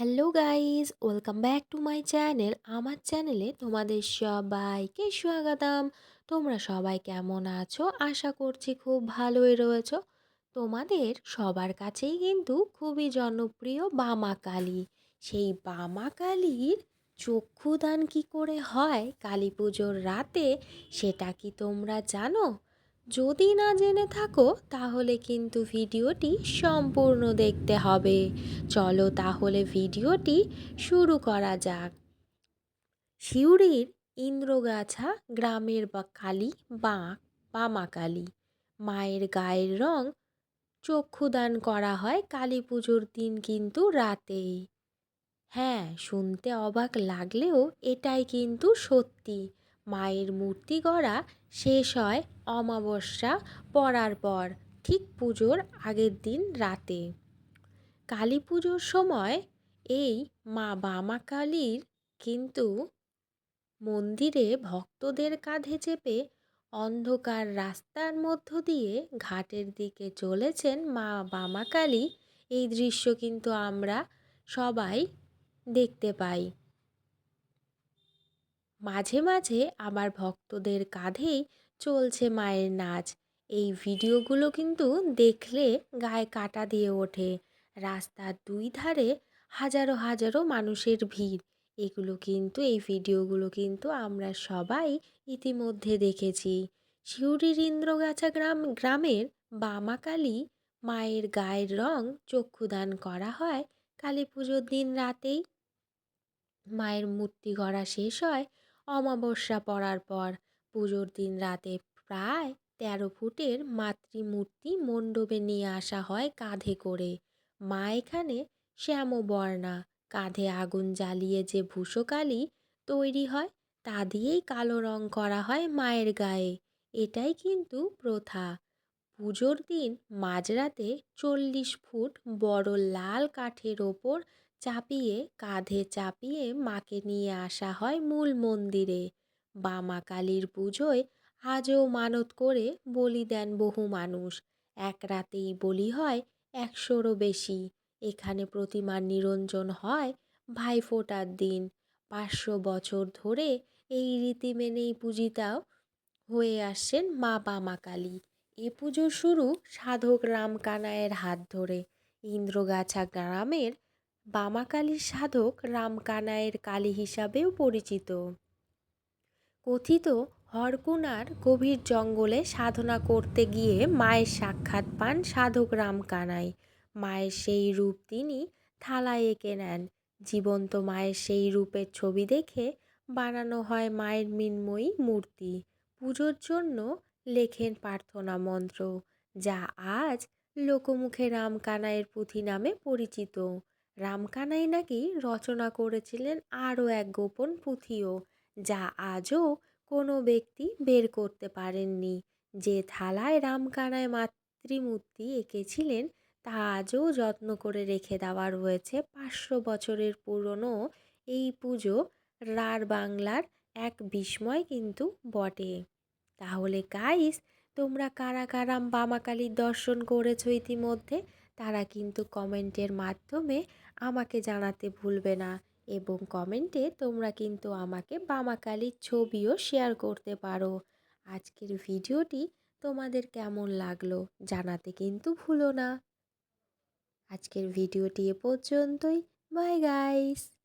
Hello guys, welcome back to my channel. আমার চ্যানেলে তোমাদের সবাইকে স্বাগতম। তোমরা সবাই কেমন আছো? আশা করছি খুব ভালোই রয়েছ। তোমাদের সবার কাছেই কিন্তু খুবই জনপ্রিয় বামা কালী সেই বামা কালীর চক্ষুদান কি করে হয়, কালী পুজোর রাতে, সেটা কি তোমরা জানো? যদি না জেনে থাকো, তাহলে কিন্তু ভিডিওটি সম্পূর্ণ দেখতে হবে। চলো তাহলে ভিডিওটি শুরু করা যাক। সিউড়ির ইন্দ্রগাছা গ্রামের বা কালী বা বামা কালী মায়ের গায়ের রং চক্ষুদান করা হয় কালী পুজোর দিন কিন্তু রাতেই। হ্যাঁ শুনতে অবাক লাগলেও এটাই কিন্তু সত্যি। মায়ের মূর্তি গড়া শেষ হয় অমাবস্যা পড়ার পর, ঠিক পুজোর আগের দিন রাতে। কালী পুজোর সময় এই মা বামা কালীর কিন্তু মন্দিরে ভক্তদের কাঁধে চেপে অন্ধকার রাস্তার মধ্য দিয়ে ঘাটের দিকে চলেছেন মা বামা কালী। এই দৃশ্য কিন্তু আমরা সবাই দেখতে পাই। মাঝে মাঝে আবার ভক্তদের কাঁধেই চলছে মায়ের নাচ। এই ভিডিওগুলো কিন্তু দেখলে গায়ে কাটা দিয়ে ওঠে। রাস্তার দুই ধারে হাজারো হাজারো মানুষের ভিড়। এগুলো কিন্তু, এই ভিডিওগুলো কিন্তু আমরা সবাই ইতিমধ্যে দেখেছি। সিউড়ির ইন্দ্রগাছা গ্রাম, গ্রামের বামাকালী মায়ের গায়ের রং চক্ষুদান করা হয় কালী পুজোর দিন রাতেই। মায়ের মূর্তি গড়া শেষ হয় অমাবস্যা পড়ার পর। পুজোর দিন রাতে প্রায় তেরো ফুটের মাতৃমূর্তি মণ্ডপে নিয়ে আসা হয় কাঁধে করে। মা এখানে শ্যামবর্ণা, কাঁধে আগুন জ্বালিয়ে যে ভূষকালি তৈরি হয়, তা দিয়েই কালো রং করা হয় মায়ের গায়ে। এটাই কিন্তু প্রথা। পুজোর দিন মাঝরাতে চল্লিশ ফুট বড় লাল কাঠের ওপর চাপিয়ে, কাঁধে চাপিয়ে মাকে নিয়ে আসা হয় মূল মন্দিরে। বামা কালীর পুজোয় আজও মানত করে বলি দেন বহু মানুষ। এক রাতেই বলি হয় একশোরও বেশি। এখানে প্রতিমার নিরঞ্জন হয় ভাইফোঁটার দিন। পাঁচশো বছর ধরে এই রীতি মেনেই পূজিতাও হয়ে আসছেন মা বামা কালী। এ পুজো শুরু সাধক রামকানায়ের হাত ধরে। ইন্দ্রগাছা গ্রামের বামাকালীর সাধক রামকানায়ের কালী হিসাবেও পরিচিত। কথিত, হরকুনার গভীর জঙ্গলে সাধনা করতে গিয়ে মায়ের সাক্ষাৎ পান সাধক রামকানাই। মায়ের সেই রূপ তিনি থালায় এঁকে নেন। জীবন্ত মায়ের সেই রূপের ছবি দেখে বানানো হয় মায়ের মৃন্ময়ী মূর্তি। পুজোর জন্য লেখেন প্রার্থনা মন্ত্র, যা আজ লোকমুখে রামকানাইয়ের পুঁথি নামে পরিচিত। রামকানাই নাকি রচনা করেছিলেন আরও এক গোপন পুঁথিও, যা আজও কোনো ব্যক্তি বের করতে পারেননি। যে থালায় রামকানায় মাতৃমূর্তি এঁকেছিলেন, তা আজও যত্ন করে রেখে দেওয়া রয়েছে পাঁচশো বছরের পুরনো। এই পুজো রার বাংলার এক বিস্ময় কিন্তু বটে। তাহলে গাইস, তোমরা কারা কারা বামাকালীর দর্শন করেছ ইতিমধ্যে? তারা কিন্তু কমেন্টের মাধ্যমে আমাকে জানাতে ভুলবে না এবং কমেন্টে তোমরা কিন্তু আমাকে বামাকালির ছবিও শেয়ার করতে পারো। আজকের ভিডিওটি তোমাদের কেমন লাগল জানাতে কিন্তু ভুলো না। আজকের ভিডিওটি এ পর্যন্তই। Bye guys.